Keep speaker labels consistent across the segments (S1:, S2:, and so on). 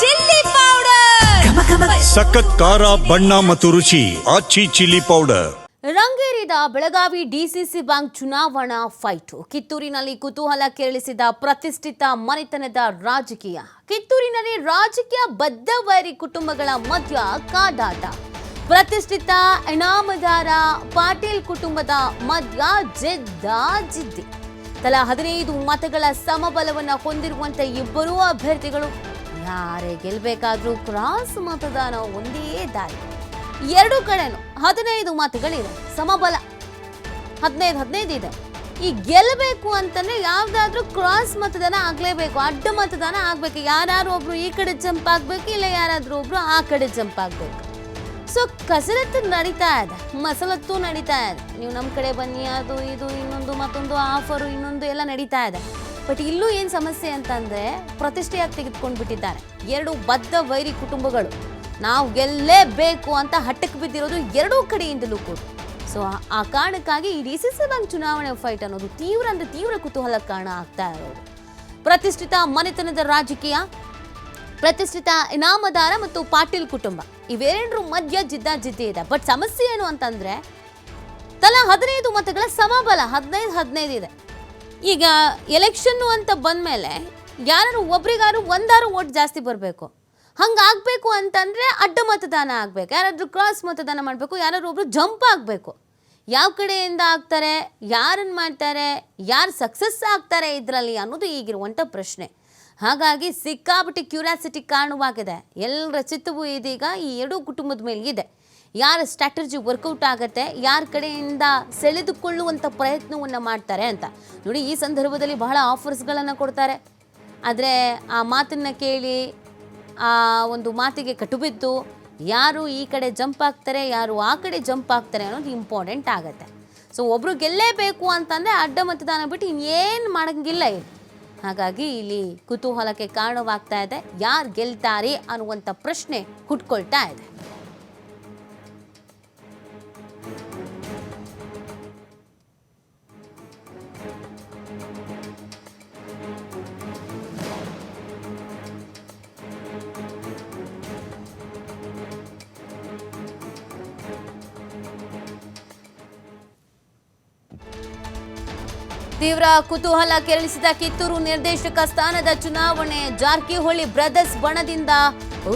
S1: Chilli powder.
S2: ಸಖತ್ ಖಾರ ಬಣ್ಣ ಮತ್ತು ರುಚಿ ಆಚಿ ಚಿಲ್ಲಿ ಪೌಡರ್.
S1: ರಂಗೇರಿದ ಬೆಳಗಾವಿ ಡಿಸಿಸಿ ಬ್ಯಾಂಕ್ ಚುನಾವಣಾ ಫೈಟ್. ಕಿತ್ತೂರಿನಲ್ಲಿ ಕುತೂಹಲ ಕೆರಳಿಸಿದ ಪ್ರತಿಷ್ಠಿತ ಮನೆತನದ ರಾಜಕೀಯ. ಕಿತ್ತೂರಿನಲ್ಲಿ ರಾಜಕೀಯ ಬದ್ಧವೈರಿ ಕುಟುಂಬಗಳ ಮಧ್ಯ ಕಾದಾಟ. ಪ್ರತಿಷ್ಠಿತ ಇನಾಮದಾರ ಪಾಟೀಲ್ ಕುಟುಂಬದ ಮಧ್ಯ ಜಿದ್ದ ಜಿದ್ದಿ ತಲಾ ಹದಿನೈದು ಮತಗಳ ಸಮಬಲವನ್ನು ಹೊಂದಿರುವಂತೆ ಇಬ್ಬರೂ ಅಭ್ಯರ್ಥಿಗಳು ಯಾರೇ ಗೆಲ್ಲಬೇಕಾದ್ರೂ ಕ್ರಾಸ್ ಮತದಾನ ಒಂದೇ ದಾರಿ. ಎರಡು ಕಡೆನೂ ಹದಿನೈದು ಮತಗಳಿದೆ ಸಮಬಲ. ಹದಿನೈದು ಹದಿನೈದು ಇದೆ. ಈ ಗೆಲ್ಲಬೇಕು ಅಂತಂದ್ರೆ ಯಾವ್ದಾದ್ರೂ ಕ್ರಾಸ್ ಮತದಾನ ಆಗ್ಲೇಬೇಕು. ಅಡ್ಡ ಮತದಾನ ಆಗ್ಬೇಕು. ಯಾರು ಒಬ್ರು ಈ ಕಡೆ ಜಂಪ್ ಆಗ್ಬೇಕು, ಇಲ್ಲ ಯಾರಾದ್ರೂ ಒಬ್ರು ಆ ಕಡೆ ಜಂಪ್ ಆಗ್ಬೇಕು. ಸೊ ಕಸರತ್ತು ನಡೀತಾ ಇದೆ. ಮಸಲತ್ತು ನಡೀತಾ ಇದೆ. ನೀವು ನಮ್ಮ ಕಡೆ ಬನ್ನಿ, ಅದು, ಇದು, ಇನ್ನೊಂದು ಮತ್ತೊಂದು ಆಫರು ಇನ್ನೊಂದು ಎಲ್ಲ ನಡೀತಾ ಇದೆ. ಬಟ್ ಇಲ್ಲೂ ಏನು ಸಮಸ್ಯೆ ಅಂತಂದರೆ ಪ್ರತಿಷ್ಠೆಯಾಗಿ ತೆಗೆದುಕೊಂಡು ಬಿಟ್ಟಿದ್ದಾರೆ ಎರಡು ಬದ್ಧ ವೈರಿ ಕುಟುಂಬಗಳು. ನಾವು ಗೆಲ್ಲೇಬೇಕು ಅಂತ ಹಟ್ಟಕ್ಕೆ ಬಿದ್ದಿರೋದು ಎರಡೂ ಕಡೆಯಿಂದಲೂ ಕೂಡ. ಸೊ ಆ ಕಾರಣಕ್ಕಾಗಿ ಈ ಡಿ ಸಿ ಸಿ ಬ್ಯಾಂಕ್ ಚುನಾವಣೆ ಫೈಟ್ ಅನ್ನೋದು ತೀವ್ರ ಅಂದರೆ ತೀವ್ರ ಕುತೂಹಲ ಕಾರಣ ಆಗ್ತಾ ಇರೋದು. ಪ್ರತಿಷ್ಠಿತ ಮನೆತನದ ರಾಜಕೀಯ, ಪ್ರತಿಷ್ಠಿತ ಇನಾಮದಾರ ಮತ್ತು ಪಾಟೀಲ್ ಕುಟುಂಬ. ಇವೆರಡರ ಮಧ್ಯ ಜಿದ್ದಾಜಿದ್ದಿ ಇದೆ. ಬಟ್ ಸಮಸ್ಯೆ ಏನು ಅಂತಂದ್ರೆ, ತಲಾ ಹದಿನೈದು ಮತಗಳ ಸಮಬಲ, ಹದಿನೈದು ಹದಿನೈದು ಇದೆ. ಈಗ ಎಲೆಕ್ಷನ್ನು ಅಂತ ಬಂದಮೇಲೆ ಯಾರು ಒಬ್ರಿಗಾರು ಒಂದಾರು ಓಟ್ ಜಾಸ್ತಿ ಬರಬೇಕು. ಹಂಗಾಗಬೇಕು ಅಂತಂದರೆ ಅಡ್ಡ ಮತದಾನ ಆಗಬೇಕು. ಯಾರಾದರೂ ಕ್ರಾಸ್ ಮತದಾನ ಮಾಡಬೇಕು, ಯಾರಾದ್ರು ಒಬ್ರು ಜಂಪ್ ಆಗಬೇಕು. ಯಾವ ಕಡೆಯಿಂದ ಆಗ್ತಾರೆ ಯಾರನ್ನು ಮಾಡ್ತಾರೆ, ಯಾರು ಸಕ್ಸಸ್ ಆಗ್ತಾರೆ ಇದರಲ್ಲಿ ಅನ್ನೋದು ಈಗಿರುವಂಥ ಪ್ರಶ್ನೆ. ಹಾಗಾಗಿ ಸಿಕ್ಕಾಪಟ್ಟೆ ಕ್ಯೂರಿಯಾಸಿಟಿ ಕಾರಣವಾಗಿದೆ ಎಲ್ಲರ ಚಿತ್ತವೂ ಇದೀಗ ಈ ಎರಡೂ ಕುಟುಂಬದ ಮೇಲೆ ಇದೆ ಯಾರ ಸ್ಟ್ರಾಟಜಿ ವರ್ಕೌಟ್ ಆಗುತ್ತೆ, ಯಾರ ಕಡೆಯಿಂದ ಸೆಳೆದುಕೊಳ್ಳುವಂಥ ಪ್ರಯತ್ನವನ್ನು ಮಾಡ್ತಾರೆ ಅಂತ. ನೋಡಿ, ಈ ಸಂದರ್ಭದಲ್ಲಿ ಬಹಳ ಆಫರ್ಸ್ಗಳನ್ನು ಕೊಡ್ತಾರೆ. ಆದರೆ ಆ ಮಾತನ್ನು ಕೇಳಿ, ಆ ಒಂದು ಮಾತಿಗೆ ಕಟುಬಿದ್ದು, ಯಾರು ಈ ಕಡೆ ಜಂಪ್ ಆಗ್ತಾರೆ, ಯಾರು ಆ ಕಡೆ ಜಂಪ್ ಆಗ್ತಾರೆ ಅನ್ನೋದು ಇಂಪಾರ್ಟೆಂಟ್ ಆಗುತ್ತೆ. ಸೊ ಒಬ್ರು ಗೆಲ್ಲೇಬೇಕು ಅಂತಂದರೆ ಅಡ್ಡ ಮತದಾನ ಬಿಟ್ಟು ಇನ್ನೇನು ಮಾಡೋಂಗಿಲ್ಲ ಇಲ್ಲಿ. ಹಾಗಾಗಿ ಇಲ್ಲಿ ಕುತೂಹಲಕ್ಕೆ ಕಾರಣವಾಗ್ತಾ ಇದೆ, ಯಾರು ಗೆಲ್ತಾರೆ ಅನ್ನುವಂಥ ಪ್ರಶ್ನೆ ಹುಟ್ಕೊಳ್ತಾ ಇದೆ. ತೀವ್ರ ಕುತೂಹಲ ಕೆರಳಿಸಿದ ಕಿತ್ತೂರು ನಿರ್ದೇಶಕ ಸ್ಥಾನದ ಚುನಾವಣೆ ಜಾರಕಿಹೊಳಿ ಬ್ರದರ್ಸ್ ಬಣದಿಂದ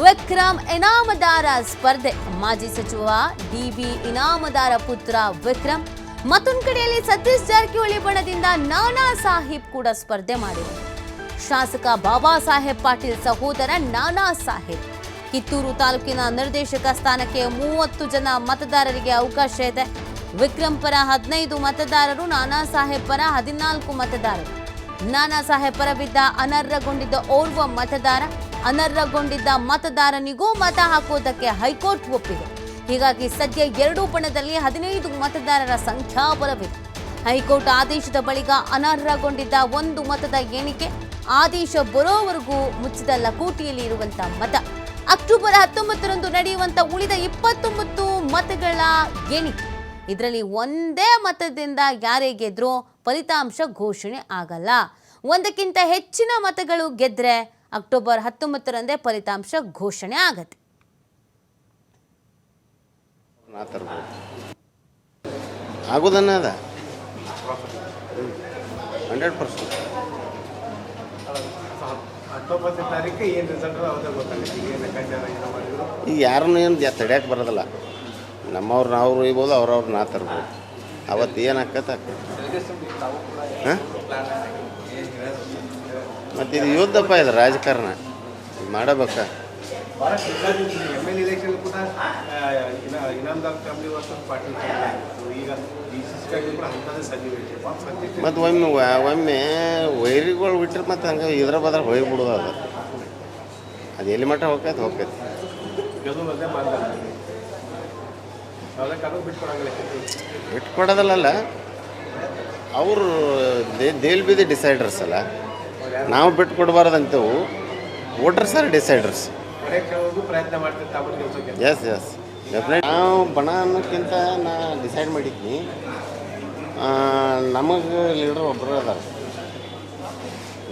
S1: ವಿಕ್ರಮ್ ಇನಾಮದಾರ ಸ್ಪರ್ಧೆ. ಮಾಜಿ ಸಚಿವ ಡಿಬಿ ಇನಾಮದಾರ ಪುತ್ರ ವಿಕ್ರಮ್ ಮತ್ತೊಂದು ಕಡೆಯಲ್ಲಿ ಸತೀಶ್ ಜಾರಕಿಹೊಳಿ ಬಣದಿಂದ ನಾನಾ ಸಾಹಿಬ್ ಕೂಡ ಸ್ಪರ್ಧೆ ಮಾಡಿದರು ಶಾಸಕ ಬಾಬಾ ಸಾಹೇಬ್ ಪಾಟೀಲ್ ಸಹೋದರ ನಾನಾ ಸಾಹೇಬ್. ಕಿತ್ತೂರು ತಾಲೂಕಿನ ನಿರ್ದೇಶಕ ಸ್ಥಾನಕ್ಕೆ ಮೂವತ್ತು ಜನ ಮತದಾರರಿಗೆ ಅವಕಾಶ ಇದೆ. ವಿಕ್ರಮ್ ಪರ ಹದಿನೈದು ಮತದಾರರು, ನಾನಾ ಸಾಹೇಬ್ ಪರ ಹದಿನಾಲ್ಕು ಮತದಾರರು. ನಾನಾ ಸಾಹೇಬ್ ಪರ ಬಿದ್ದ ಅನರ್ಹಗೊಂಡಿದ್ದ ಓರ್ವ ಮತದಾರ, ಅನರ್ಹಗೊಂಡಿದ್ದ ಮತದಾರನಿಗೂ ಮತ ಹಾಕುವುದಕ್ಕೆ ಹೈಕೋರ್ಟ್ ಒಪ್ಪಿದೆ. ಹೀಗಾಗಿ ಸದ್ಯ ಎರಡೂ ಬಣದಲ್ಲಿ ಹದಿನೈದು ಮತದಾರರ ಸಂಖ್ಯಾಬಲವಿದೆ. ಹೈಕೋರ್ಟ್ ಆದೇಶದ ಬಳಿಕ ಅನರ್ಹಗೊಂಡಿದ್ದ ಒಂದು ಮತದ ಎಣಿಕೆ ಆದೇಶ ಬರೋವರೆಗೂ ಮುಚ್ಚಿದ ಲಕೋಟಿಯಲ್ಲಿ ಇರುವಂತ ಮತ. ಅಕ್ಟೋಬರ್ ಹತ್ತೊಂಬತ್ತರಂದು ನಡೆಯುವಂತ ಉಳಿದ ಇಪ್ಪತ್ತೊಂಬತ್ತು ಮತಗಳ ಎಣಿಕೆ. ಇದರಲ್ಲಿ ಒಂದೇ ಮತದಿಂದ ಯಾರೇ ಗೆದ್ರೂ ಫಲಿತಾಂಶ ಘೋಷಣೆ ಆಗಲ್ಲ. ಒಂದಕ್ಕಿಂತ ಹೆಚ್ಚಿನ ಮತಗಳು ಗೆದ್ದರೆ ಅಕ್ಟೋಬರ್ ಹತ್ತೊಂಬತ್ತರಂದೇ ಫಲಿತಾಂಶ ಘೋಷಣೆ ಆಗತ್ತೆ.
S3: ನಾ ಆಗೋದನ್ನ ಅದ? Hundred percent. ಈಗ ಯಾರನ್ನೂ ಏನು ತಡೆಯಕ್ಕೆ ಬರೋದಿಲ್ಲ. ನಮ್ಮವ್ರು ನಾವು ಇರ್ಬೋದು ಅವ್ರವ್ರು ನಾ ತರ್ಬೋದು. ಅವತ್ತು ಏನು ಆಕತ್ತೆ ಹಾಂ? ಮತ್ತು ಇದು ಯುದ್ಧಪ್ಪ ಇದು ರಾಜಕಾರಣ. ಮಾಡಬೇಕ? ಮತ್ತು ಒಮ್ಮೆ ಒಮ್ಮೆ ವೈರಿಗಳು ಬಿಟ್ಟರೆ ಮತ್ತು ಹಂಗೆ ಇದ್ರ ಬದ್ರ ಹೋಗ್ಬಿಡೋದು ಅದು. ಅದು ಎಲ್ಲಿ ಮಟ್ಟ ಹೋಗ್ತೈತೆ? ಹೋಗ್ತೈತೆ.
S4: ಅದು
S3: ಅವರು they they'll be the deciders ಅಲ್ಲ. ನಾವು ಬಿಟ್ಟು ಕೊಡಬಾರ್ದಂತೇವು voters are deciders. Yes yes definite ನಾವು ಬಣ ಅನ್ನೋಕ್ಕಿಂತ ನಾ ಡಿಸೈಡ್ ಮಾಡಿದ್ನಿ. ನಮಗೆ ಲೀಡರ್ ಒಬ್ಬರು ಅದಾರ.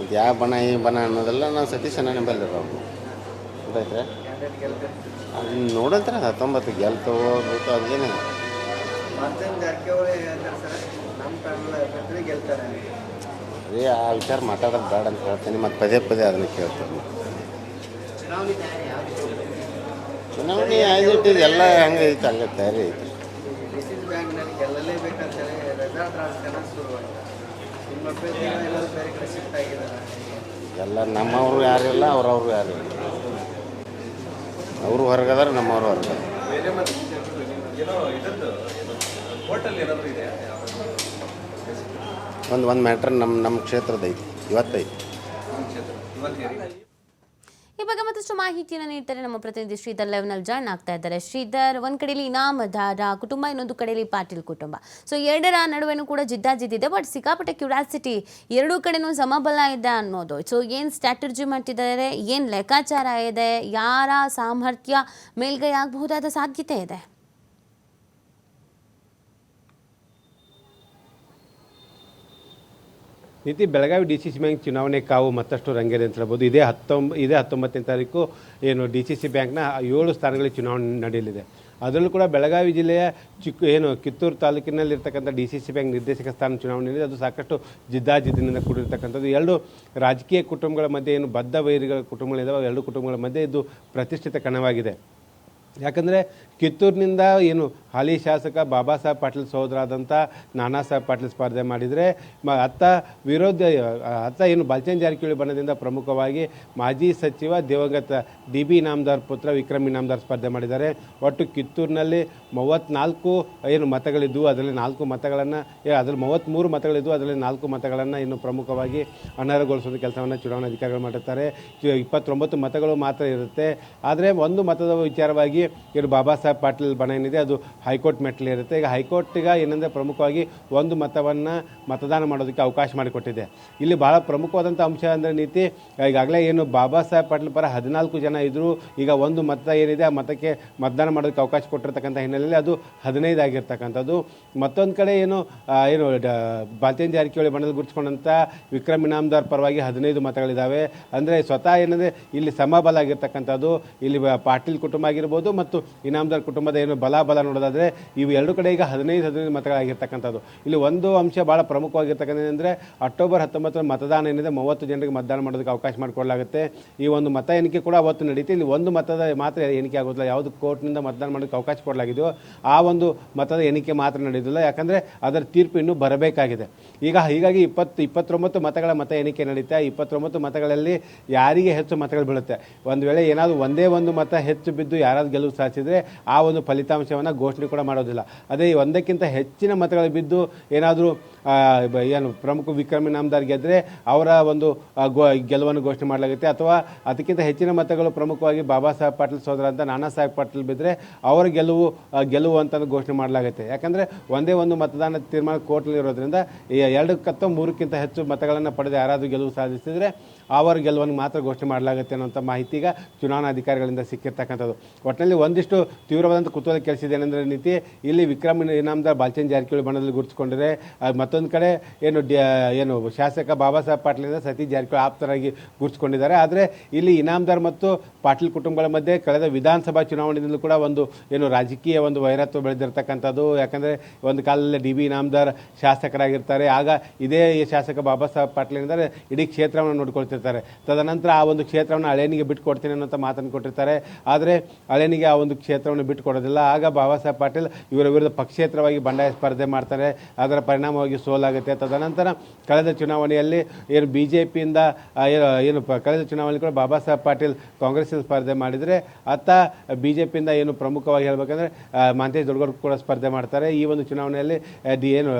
S3: ಇದು ಯಾವ ಬಣ ಈ ಬಣ ಅನ್ನೋದೆಲ್ಲ ನಾವು ಸತೀಶ್ ಅಣ್ಣ ನಿಂಬಲ್ಲಿ ಗೊತ್ತಾಯ್ತು? ಗೊತ್ತಾಯ್ತಾ ಅದನ್ನ ನೋಡಂತಾರೆ ಹತ್ತೊಂಬತ್ತು ಗೆಲ್ತವೋ ಅದೇನೆ ಅದೇನು
S5: ಮತ್ತೇನು ಜಾರಕಿಹೊಳಿ ಹೇಳ್ತಾರೆ ಸರ್? ನಮ್ಮ ಪ್ಯಾನಲ್ ಅಭ್ಯರ್ಥಿ ಗೆಲ್ತಾರೆ.
S3: ಅದೇ ಆ ವಿಚಾರ ಮಾತಾಡೋದು ಬೇಡ ಅಂತ ಹೇಳ್ತೀನಿ ಮತ್ತು ಪದೇ ಪದೇ ಅದನ್ನು ಕೇಳ್ತೀನಿ.
S5: ಚುನಾವಣೆ
S3: ಆಗಿಟ್ಟಿದ್ದು ಎಲ್ಲ ಹೆಂಗೆ ಐತೆ ಹಂಗೆ ತಯಾರಿ ಐತೆ.
S5: ಡಿ ಸಿ ಸಿ ಬ್ಯಾಂಕ್ನಲ್ಲಿ ಗೆಲ್ಲಲೇಬೇಕಂತೇಳಿ ರೆಸಾರ್ಟ್ ರಾಜಕಾರಣ ಶುರುವಾಗಿದೆ ನಿಮ್ಮ ಅಭ್ಯರ್ಥಿಗಳು ಎಲ್ಲರೂ ಬೇರೆ ಕಡೆ ಶಿಫ್ಟ್ ಆಗಿದ್ದಾರೆ.
S3: ಎಲ್ಲ ನಮ್ಮವರು ಯಾರಿಲ್ಲ ಅವ್ರವ್ರು ಯಾರಿಲ್ಲ. ಅವರು ಹೊರಗದಾರ ನಮ್ಮವರು
S4: ಹೊರಗದ
S3: ಒಂದು ಒಂದು ಮ್ಯಾಟ್ರ್ ನಮ್ಮ ನಮ್ಮ ಕ್ಷೇತ್ರದ ಐತಿ ಇವತ್ತೈತಿ
S1: ಈ ಬಗ್ಗೆ ಮತ್ತಷ್ಟು ಮಾಹಿತಿಯನ್ನು ನೀಡ್ತಾರೆ ನಮ್ಮ ಪ್ರತಿನಿಧಿ ಶ್ರೀಧರ್ನಲ್ಲಿ ಜಾಯ್ನ್ ಆಗ್ತಾ ಇದ್ದಾರೆ. ಶ್ರೀಧರ್, ಒಂದ್ ಕಡೆಯಲ್ಲಿ ಇನಾಮದಾರ ಕುಟುಂಬ, ಇನ್ನೊಂದು ಕಡೆಯಲ್ಲಿ ಪಾಟೀಲ್ ಕುಟುಂಬ. ಸೊ ಎರಡರ ನಡುವೆನೂ ಕೂಡ ಜಿದ್ದಾಜಿದ್ದಿದೆ ಬಟ್ ಸಿಕ್ಕಾಪಟ್ಟೆ ಕ್ಯೂರಾಸಿಟಿ ಎರಡೂ ಕಡೆನೂ ಸಮಬಲ ಇದೆ ಅನ್ನೋದು. ಸೊ ಏನು ಸ್ಟ್ರಾಟಜಿ ಮಾಡ್ತಿದ್ದಾರೆ, ಏನು ಲೆಕ್ಕಾಚಾರ ಇದೆ, ಯಾರ ಸಾಮರ್ಥ್ಯ ಮೇಲ್ಗೈ ಆಗಬಹುದಾದ ಸಾಧ್ಯತೆ ಇದೆ?
S6: ನೀತಿ Belagavi D C C bank ಚುನಾವಣೆ ಕಾವು ಮತ್ತಷ್ಟು ರಂಗೇರಿ ಅಂತ ಹೇಳ್ಬೋದು. ಇದೇ ಹತ್ತೊಂಬ, ಇದೇ ಹತ್ತೊಂಬತ್ತನೇ ತಾರೀಕು ಏನು ಡಿ ಸಿ ಸಿ ಬ್ಯಾಂಕ್ನ ಏಳು ಸ್ಥಾನಗಳಿಗೆ ಚುನಾವಣೆ ನಡೆಯಲಿದೆ. ಅದರಲ್ಲೂ ಕೂಡ ಬೆಳಗಾವಿ ಜಿಲ್ಲೆಯ ಚಿಕ್ಕ ಏನು ಕಿತ್ತೂರು ತಾಲೂಕಿನಲ್ಲಿರ್ತಕ್ಕಂಥ ಡಿ ಸಿ ಸಿ ಬ್ಯಾಂಕ್ ನಿರ್ದೇಶಕ ಸ್ಥಾನ ಚುನಾವಣೆ ಇದೆ ಅದು ಸಾಕಷ್ಟು ಜಿದ್ದಾಜಿದ್ದಿನಿಂದ ಕೂಡಿರ್ತಕ್ಕಂಥದ್ದು. ಎರಡು ರಾಜಕೀಯ ಕುಟುಂಬಗಳ ಮಧ್ಯೆ ಏನು ಬದ್ಧ ವೈರಿಗಳ ಕುಟುಂಬಗಳಿದಾವೆ ಎರಡು ಕುಟುಂಬಗಳ ಮಧ್ಯೆ ಇದು ಪ್ರತಿಷ್ಠಿತ ಕಣವಾಗಿದೆ. ಯಾಕಂದರೆ ಕಿತ್ತೂರಿನಿಂದ ಏನು ಹಾಲಿ ಶಾಸಕ ಬಾಬಾ ಸಾಹೇಬ್ ಪಾಟೀಲ್ ಸಹೋದರಾದಂಥ ನಾನಾ ಸಾಹೇಬ್ ಪಾಟೀಲ್ ಸ್ಪರ್ಧೆ ಮಾಡಿದರೆ ಮ, ಅತ್ತ ವಿರೋಧ, ಅತ್ತ ಏನು ಬಲ್ಚನ್ ಜಾರಕಿಹೊಳಿ ಬಣ್ಣದಿಂದ ಪ್ರಮುಖವಾಗಿ ಮಾಜಿ ಸಚಿವ ದಿವಂಗತ ಡಿ ಬಿ ಇನಾಮದಾರ್ ಪುತ್ರ ವಿಕ್ರಮ್ ಇನಾಮದಾರ್ ಸ್ಪರ್ಧೆ ಮಾಡಿದ್ದಾರೆ. ಒಟ್ಟು ಕಿತ್ತೂರಿನಲ್ಲಿ ಮೂವತ್ತ್ನಾಲ್ಕು ಏನು ಮತಗಳಿದ್ದವು ಅದರಲ್ಲಿ ನಾಲ್ಕು ಮತಗಳನ್ನು ಅದರಲ್ಲಿ ಮೂವತ್ತ್ಮೂರು ಮತಗಳಿದ್ದವು ಅದರಲ್ಲಿ ನಾಲ್ಕು ಮತಗಳನ್ನು ಇನ್ನು ಪ್ರಮುಖವಾಗಿ ಅನರ್ಹಗೊಳಿಸೋದು ಕೆಲಸವನ್ನು ಚುನಾವಣಾಧಿಕಾರಿಗಳು ಮಾಡುತ್ತಾರೆ ಚು- ಇಪ್ಪತ್ತೊಂಬತ್ತು ಮತಗಳು ಮಾತ್ರ ಇರುತ್ತೆ. ಆದರೆ ಒಂದು ಮತದ ವಿಚಾರವಾಗಿ ಏನು ಬಾಬಾ ಸಾಹೇಬ್ ಪಾಟೀಲ್ ಬಣ ಏನಿದೆ ಅದು ಹೈಕೋರ್ಟ್ ಮೆಟ್ಟಲಿರುತ್ತೆ ಈಗ ಹೈಕೋರ್ಟಿಗೆ ಏನಂದರೆ ಪ್ರಮುಖವಾಗಿ ಒಂದು ಮತವನ್ನು ಮತದಾನ ಮಾಡೋದಕ್ಕೆ ಅವಕಾಶ ಮಾಡಿಕೊಟ್ಟಿದೆ. ಇಲ್ಲಿ ಭಾಳ ಪ್ರಮುಖವಾದಂಥ ಅಂಶ ಅಂದರೆ ನೀತಿ, ಈಗಾಗಲೇ ಏನು ಬಾಬಾ ಸಾಹೇಬ್ ಪಾಟೀಲ್ ಪರ ಹದಿನಾಲ್ಕು ಜನ ಇದ್ದರು ಈಗ ಒಂದು ಮತ ಏನಿದೆ, ಆ ಮತಕ್ಕೆ ಮತದಾನ ಮಾಡೋದಕ್ಕೆ ಅವಕಾಶ ಕೊಟ್ಟಿರ್ತಕ್ಕಂಥ ಹಿನ್ನೆಲೆಯಲ್ಲಿ ಅದು ಹದಿನೈದು ಆಗಿರ್ತಕ್ಕಂಥದ್ದು ಮತ್ತೊಂದು ಕಡೆ ಏನು ಏನು ಬಾಲ್ಚಂದ್ ಜಾರಕಿಹೊಳಿ ಬಣ್ಣದಲ್ಲಿ ಗುರುತಿಸ್ಕೊಂಡಂಥ ವಿಕ್ರಮ್ ಇನಾಮ್ದಾರ್ ಪರವಾಗಿ ಹದಿನೈದು ಮತಗಳಿದ್ದಾವೆ ಅಂದರೆ ಸ್ವತಃ ಏನಂದರೆ ಇಲ್ಲಿ ಸಮಬಲ ಆಗಿರ್ತಕ್ಕಂಥದ್ದು, ಇಲ್ಲಿ ಪಾಟೀಲ್ ಕುಟುಂಬ ಆಗಿರ್ಬೋದು ಮತ್ತು ಇನಾಮದಾರ್ ಕುಟುಂಬದ ಏನು ಬಲ ಬಲ ನೋಡೋದಾದರೆ, ಇವು ಎರಡು ಕಡೆ ಈಗ ಹದಿನೈದು ಹದಿನೈದು ಮತಗಳಾಗಿರ್ತಕ್ಕಂಥದ್ದು. ಇಲ್ಲಿ ಒಂದು ಅಂಶ ಭಾಳ ಪ್ರಮುಖವಾಗಿರ್ತಕ್ಕಂಥ ಅಂದರೆ, ಅಕ್ಟೋಬರ್ ಹತ್ತೊಂಬತ್ತರ ಮತದಾನ ಏನಿದೆ, ಮೂವತ್ತು ಜನರಿಗೆ ಮತದಾನ ಮಾಡೋದಕ್ಕೆ ಅವಕಾಶ ಮಾಡಿಕೊಡಲಾಗುತ್ತೆ. ಈ ಒಂದು ಮತ ಎಣಿಕೆ ಕೂಡ ಅವತ್ತು ನಡೀತಿ ಇಲ್ಲಿ ಒಂದು ಮತದ ಮಾತ್ರ ಎಣಿಕೆ ಆಗೋದಿಲ್ಲ. ಯಾವುದು ಕೋರ್ಟ್ನಿಂದ ಮತದಾನ ಮಾಡೋದಕ್ಕೆ ಅವಕಾಶ ಕೊಡಲಾಗಿದೆಯೋ, ಆ ಒಂದು ಮತದ ಎಣಿಕೆ ಮಾತ್ರ ನಡೆಯೋದಿಲ್ಲ ಯಾಕಂದರೆ, ಅದರ ತೀರ್ಪು ಇನ್ನೂ ಬರಬೇಕಾಗಿದೆ. ಈಗ ಹೀಗಾಗಿ ಇಪ್ಪತ್ತು, ಇಪ್ಪತ್ತೊಂಬತ್ತು ಮತಗಳ ಮತ ಎಣಿಕೆ ನಡೀತಾ, ಇಪ್ಪತ್ತೊಂಬತ್ತು ಮತಗಳಲ್ಲಿ ಯಾರಿಗೆ ಹೆಚ್ಚು ಮತಗಳು ಬೀಳುತ್ತೆ? ಒಂದು ವೇಳೆ ಏನಾದರೂ ಒಂದೇ ಒಂದು ಮತ ಹೆಚ್ಚು ಬಿದ್ದು ಯಾರಾದ್ರು ಗೆಲುವು ಸಾಧಿಸಿದರೆ ಆ ಒಂದು ಫಲಿತಾಂಶವನ್ನು ಘೋಷಣೆ ಕೂಡ ಮಾಡೋದಿಲ್ಲ. ಅದೇ ಒಂದಕ್ಕಿಂತ ಹೆಚ್ಚಿನ ಮತಗಳು ಬಿದ್ದು ಏನಾದರೂ ಏನು, ಪ್ರಮುಖ ವಿಕ್ರಮಿ ನಾಮದಾರ್ ಗೆದ್ದರೆ ಅವರ ಒಂದು ಗೋ, ಗೆಲುವನ್ನು ಘೋಷಣೆ ಮಾಡಲಾಗುತ್ತೆ. ಅಥವಾ ಅದಕ್ಕಿಂತ ಹೆಚ್ಚಿನ ಮತಗಳು ಪ್ರಮುಖವಾಗಿ ಬಾಬಾ ಸಾಹೇಬ್ ಪಾಟೀಲ್ ಸೋದರ ಅಂತ ನಾನಾ ಸಾಹೇಬ್ ಪಾಟೀಲ್ ಬಿದ್ದರೆ ಅವರ ಗೆಲುವು ಗೆಲುವು ಅಂತ ಘೋಷಣೆ ಮಾಡಲಾಗುತ್ತೆ. ಯಾಕಂದರೆ ಒಂದೇ ಒಂದು ಮತದಾನ ತೀರ್ಮಾನ ಕೋರ್ಟ್ನಲ್ಲಿ ಇರೋದ್ರಿಂದ ಈ ಎರಡಕ್ಕತ್ತ ಮೂರಕ್ಕಿಂತ ಹೆಚ್ಚು ಮತಗಳನ್ನು ಪಡೆದು ಯಾರಾದರೂ ಗೆಲುವು ಸಾಧಿಸಿದರೆ ಅವರ ಗೆಲುವನ್ನು ಮಾತ್ರ ಘೋಷಣೆ ಮಾಡಲಾಗುತ್ತೆ ಅನ್ನೋಂಥ ಮಾಹಿತಿ ಈಗ ಚುನಾವಣಾಧಿಕಾರಿಗಳಿಂದ ಸಿಕ್ಕಿರ್ತಕ್ಕಂಥದ್ದು. ಒಟ್ಟಿನಲ್ಲಿ ಒಂದಿಷ್ಟು ತೀವ್ರವಾದಂಥ ಕುತೂಹಲ ಕೆಲಸಿದೆ ಏನಂದರೆ ನೀತಿ, ಇಲ್ಲಿ ವಿಕ್ರಮ ಇನಾಮದ ಬಾಲ್ಚಂದ್ ಜಾರಕಿಹೊಳಿ ಗುರುತಿಸಿಕೊಂಡರೆ ಗುರುತಿಸ್ಕೊಂಡಿದ್ದಾರೆ ಮತ್ತೊಂದು ಕಡೆ ಏನು ಏನು ಶಾಸಕ ಬಾಬಾ ಸಾಹೇಬ್ ಪಾಟೀಲಿಂದ ಸತೀಶ್ ಜಾರಕಿಹೊಳಿ ಆಪ್ತರಾಗಿ ಗುರುತಿಸ್ಕೊಂಡಿದ್ದಾರೆ. ಆದರೆ ಇಲ್ಲಿ ಇನಾಮದಾರ್ ಮತ್ತು ಪಾಟೀಲ್ ಕುಟುಂಬಗಳ ಮಧ್ಯೆ ಕಳೆದ ವಿಧಾನಸಭಾ ಚುನಾವಣೆಯಿಂದಲೂ ಕೂಡ ಒಂದು ಏನು ರಾಜಕೀಯ ಒಂದು ವೈರತ್ವ ಬೆಳೆದಿರ್ತಕ್ಕಂಥದ್ದು. ಯಾಕಂದರೆ ಒಂದು ಕಾಲದಲ್ಲಿ ಡಿ ಬಿ ಇನಾಮದಾರ್ ಶಾಸಕರಾಗಿರ್ತಾರೆ. ಆಗ ಇದೇ ಶಾಸಕ ಬಾಬಾ ಸಾಹೇಬ್ ಪಾಟೀಲ್ ಅಂದರೆ ಇಡೀ ಕ್ಷೇತ್ರವನ್ನು ನೋಡ್ಕೊಳ್ತಿರ್ತಾರೆ. ತದನಂತರ ಆ ಒಂದು ಕ್ಷೇತ್ರವನ್ನು ಅಳೇನಿಗೆ ಬಿಟ್ಟು ಕೊಡ್ತೀನಿ ಅನ್ನೋಂಥ ಮಾತನ್ನು ಕೊಟ್ಟಿರ್ತಾರೆ. ಆದರೆ ಅಳೇನಿಗೆ ಆ ಒಂದು ಕ್ಷೇತ್ರವನ್ನು ಬಿಟ್ಟುಕೊಡೋದಿಲ್ಲ ಆಗ ಬಾಬಾ ಸಾಹೇಬ್ ಪಾಟೀಲ್ ಇವರ ವಿರುದ್ಧ ಪಕ್ಷೇತರವಾಗಿ ಬಂಡಾಯ ಸ್ಪರ್ಧೆ ಮಾಡ್ತಾರೆ. ಅದರ ಪರಿಣಾಮವಾಗಿ ಸೋಲಾಗುತ್ತೆ. ತದನಂತರ ಕಳೆದ ಚುನಾವಣೆಯಲ್ಲಿ ಏನು ಬಿ ಜೆ ಪಿಯಿಂದ ಏನು ಕಳೆದ ಚುನಾವಣೆ ಕೂಡ ಬಾಬಾ ಸಾಹೇಬ್ ಪಾಟೀಲ್ ಕಾಂಗ್ರೆಸ್ ಸ್ಪರ್ಧೆ ಮಾಡಿದರೆ ಅತ್ತ ಬಿ ಜೆ ಪಿಯಿಂದ ಏನು ಪ್ರಮುಖವಾಗಿ ಹೇಳಬೇಕಂದ್ರೆ ಮಾಂತೇಶ್ ದೊಡ್ಡಗೌಡ ಕೂಡ ಸ್ಪರ್ಧೆ ಮಾಡ್ತಾರೆ. ಈ ಒಂದು ಚುನಾವಣೆಯಲ್ಲಿ ಅದು ಏನು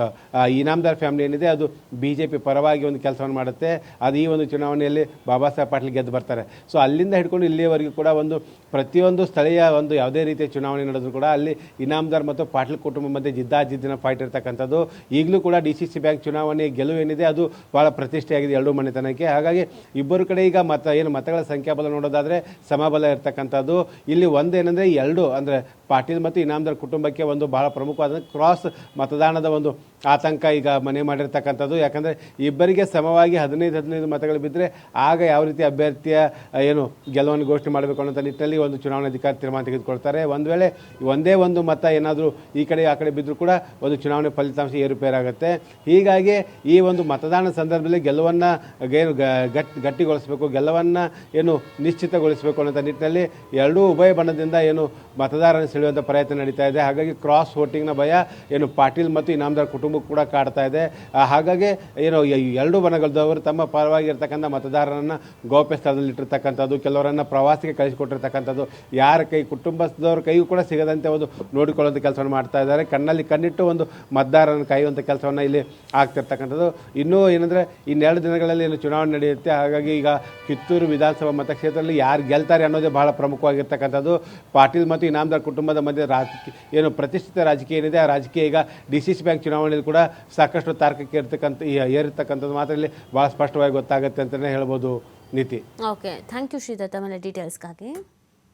S6: ಇನಾಮ್ದಾರ್ ಫ್ಯಾಮಿಲಿ ಏನಿದೆ, ಅದು ಬಿ ಜೆ ಪಿ ಪರವಾಗಿ ಒಂದು ಕೆಲಸವನ್ನು ಮಾಡುತ್ತೆ. ಅದು ಈ ಒಂದು ಚುನಾವಣೆಯಲ್ಲಿ ಬಾಬಾ ಸಾಹೇಬ್ ಪಾಟೀಲ್ ಗೆದ್ದು ಬರ್ತಾರೆ. ಸೊ, ಅಲ್ಲಿಂದ ಹಿಡ್ಕೊಂಡು ಇಲ್ಲಿಯವರೆಗೂ ಕೂಡ ಒಂದು ಪ್ರತಿಯೊಂದು ಸ್ಥಳೀಯ ಒಂದು ಯಾವುದೇ ರೀತಿಯ ಚುನಾವಣೆ ನಡೆದ್ರು ಕೂಡ ಅಲ್ಲಿ ಇನಾಮದಾರ್ ಮತ್ತು ಪಾಟೀಲ್ ಕುಟುಂಬ ಮಧ್ಯೆ ಜಿದ್ದಾಜಿದ್ದಿನ ಫೈಟ್ ಇರ್ತಕ್ಕಂಥದ್ದು. ಈಗಲೂ ಕೂಡ ಡಿ ಸಿ ಸಿ ಬ್ಯಾಂಕ್ ಚುನಾವಣೆ ಗೆಲುವೇನಿದೆ, ಅದು ಭಾಳ ಪ್ರತಿಷ್ಠೆಯಾಗಿದೆ ಎರಡೂ ಮನೆತನಕ್ಕೆ. ಹಾಗಾಗಿ ಇಬ್ಬರು ಕಡೆ ಈಗ ಮತ, ಏನು ಮತಗಳ ಸಂಖ್ಯಾಬಲ ನೋಡೋದಾದರೆ ಸಮಬಲ ಇರ್ತಕ್ಕಂಥದ್ದು. ಇಲ್ಲಿ ಒಂದೇನೆಂದರೆ ಎರಡು, ಅಂದರೆ ಪಾಟೀಲ್ ಮತ್ತು ಇನಾಮದಾರ್ ಕುಟುಂಬಕ್ಕೆ ಒಂದು ಬಹಳ ಪ್ರಮುಖವಾದ ಕ್ರಾಸ್ ಮತದಾನದ ಒಂದು ಆತಂಕ ಈಗ ಮನೆ ಮಾಡಿರ್ತಕ್ಕಂಥದ್ದು. ಯಾಕಂದರೆ ಇಬ್ಬರಿಗೆ ಸಮವಾಗಿ ಹದಿನೈದು ಹದಿನೈದು ಮತಗಳು ಬಿದ್ದರೆ ಆಗ ಯಾವ ರೀತಿ ಅಭ್ಯರ್ಥಿಯ ಏನು ಗೆಲುವನ್ನು ಘೋಷಣೆ ಮಾಡಬೇಕು ಅನ್ನೋಂಥ ನಿಟ್ಟಿನಲ್ಲಿ ಒಂದು ಚುನಾವಣಾಧಿಕಾರಿ ತೀರ್ಮಾನ ತೆಗೆದುಕೊಳ್ತಾರೆ. ಒಂದು ವೇಳೆ ಒಂದೇ ಒಂದು ಮತ ಏನಾದರೂ ಈ ಕಡೆ, ಆ ಕಡೆ ಬಿದ್ದರೂ ಕೂಡ ಒಂದು ಚುನಾವಣೆ ಫಲಿತಾಂಶ ಏರುಪೇರಾಗುತ್ತೆ. ಹೀಗಾಗಿ ಈ ಒಂದು ಮತದಾನ ಸಂದರ್ಭದಲ್ಲಿ ಗೆಲುವನ್ನು ಏನು ಗಟ್ಟಿಗೊಳಿಸಬೇಕು, ಗೆಲುವನ್ನು ಏನು ನಿಶ್ಚಿತಗೊಳಿಸಬೇಕು ಅನ್ನೋಂಥ ನಿಟ್ಟಿನಲ್ಲಿ ಎರಡೂ ಉಭಯ ಬಣ್ಣದಿಂದ ಏನು ಮತದಾರನ ಸೆಳೆಯುವಂಥ ಪ್ರಯತ್ನ ನಡೀತಾ ಇದೆ. ಹಾಗಾಗಿ ಕ್ರಾಸ್ ವೋಟಿಂಗ್ನ ಭಯ, ಏನು ಪಾಟೀಲ್ ಮತ್ತು ಇನಾಮದಾರ್ ಕುಟುಂಬಕ್ಕೆ ಕೂಡ ಕಾಡ್ತಾ ಇದೆ. ಹಾಗಾಗಿ ಏನು ಎರಡು ಬಣಗಳದವರು ತಮ್ಮ ಪರವಾಗಿ ಇರ್ತಕ್ಕಂಥ ಮತದಾರರನ್ನು ಗೌಪ್ಯ ಸ್ಥಳದಲ್ಲಿ ಇಟ್ಟಿರ್ತಕ್ಕಂಥದ್ದು, ಕೆಲವರನ್ನು ಪ್ರವಾಸಕ್ಕೆ ಕಳಿಸಿಕೊಟ್ಟಿರ್ತಕ್ಕಂಥದ್ದು, ಯಾರ ಕೈ ಕುಟುಂಬದವ್ರ ಕೈಗೂ ಕೂಡ ಸಿಗದಂತೆ ಒಂದು ನೋಡಿಕೊಳ್ಳುವಂಥ ಕೆಲಸವನ್ನು ಮಾಡ್ತಾ ಇದ್ದಾರೆ. ಕಣ್ಣಲ್ಲಿ ಕಣ್ಣಿಟ್ಟು ಒಂದು ಮತದಾರರನ್ನು ಕಾಯುವಂಥ ಕೆಲಸವನ್ನು ಇಲ್ಲಿ ಆಗ್ತಿರ್ತಕ್ಕಂಥದ್ದು. ಇನ್ನೂ ಏನಂದರೆ ಇನ್ನೆರಡು ದಿನಗಳಲ್ಲಿ ಏನು ಚುನಾವಣೆ ನಡೆಯುತ್ತೆ. ಹಾಗಾಗಿ ಈಗ ಕಿತ್ತೂರು ವಿಧಾನಸಭಾ ಮತಕ್ಷೇತ್ರದಲ್ಲಿ ಯಾರು ಗೆಲ್ತಾರೆ ಅನ್ನೋದೇ ಬಹಳ ಪ್ರಮುಖವಾಗಿರ್ತಕ್ಕಂಥದ್ದು. ಪಾಟೀಲ್ ಮತ್ತು ಇನಾಮದಾರ್ ಕುಟುಂಬದ ಮಧ್ಯೆ ರಾಜಕೀಯ, ಏನು ಪ್ರತಿಷ್ಠಿತ ರಾಜಕೀಯ ಏನಿದೆ, ಆ ರಾಜಕೀಯ ಈಗ ಡಿ ಸಿ ಸಿ ಬ್ಯಾಂಕ್ ಚುನಾವಣೆಯಲ್ಲಿ ಕೂಡ ಸಾಕಷ್ಟು ತಾರ್ಕಕ್ಕೆ ಇರ್ತಕ್ಕಂಥ ಏರಿರ್ತಕ್ಕಂಥದ್ದು ಮಾತ್ರ ಇಲ್ಲಿ ಭಾಳ ಸ್ಪಷ್ಟವಾಗಿ ಗೊತ್ತಾಗುತ್ತೆ ಅಂತಲೇ ಹೇಳ್ಬೋದು ನೀತಿ.
S1: ಓಕೆ ಥ್ಯಾಂಕ್ ಯು ಶ್ರೀಧರ್ ತಮ್ಮ ಡೀಟೇಲ್ಸ್ಗಾಗಿ